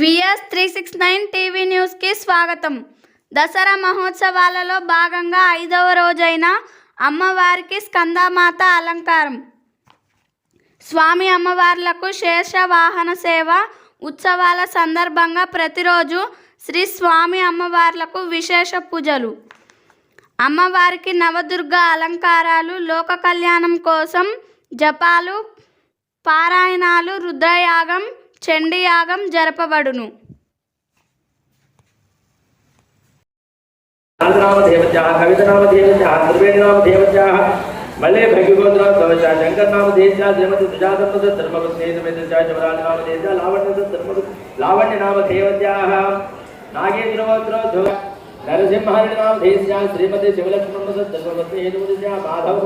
V S three six nine TV న్యూస్కి స్వాగతం. దసరా మహోత్సవాలలో భాగంగా ఐదవ రోజైన అమ్మవారికి స్కందమాత అలంకారం. స్వామి అమ్మవార్లకు శేష వాహన సేవ ఉత్సవాల సందర్భంగా ప్రతిరోజు శ్రీ స్వామి అమ్మవార్లకు విశేష పూజలు. అమ్మవారికి నవదుర్గ అలంకారాలు లోక కళ్యాణం కోసం జపాలు పారాయణాలు రుద్రయాగం చండీయాగం జరపబడును. మళ్ళీ కవితనామదేవత్యాः త్రివేణినామదేవత్యాः మల్లే భగిగోత్ర కవచ శంకర్నామదేవ్యా శ్రీమతి సుజాతపద ధర్మపత్నేతమేతచ శివరాజనామదేవ్యా లావణ్య ధర్మ లావణ్యనామదేవత్యాः నాగేంద్రవోత్ర ధ్రువ నరసింహరినామదేవ్యా శ్రీమతి శివలక్ష్మణ ధర్మపత్నేతమేతచ మాధవ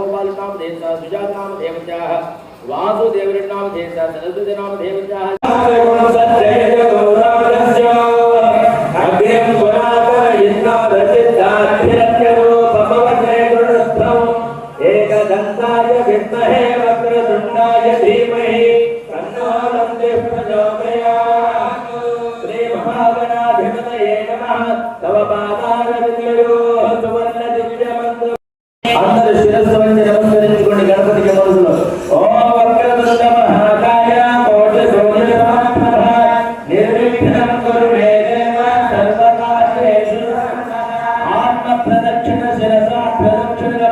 वासुदेवनामधेय सरस्वतीनामधेय అందరు శిరస్సు వంచి నమస్కరించుకోండి. గణపతికి మనసులో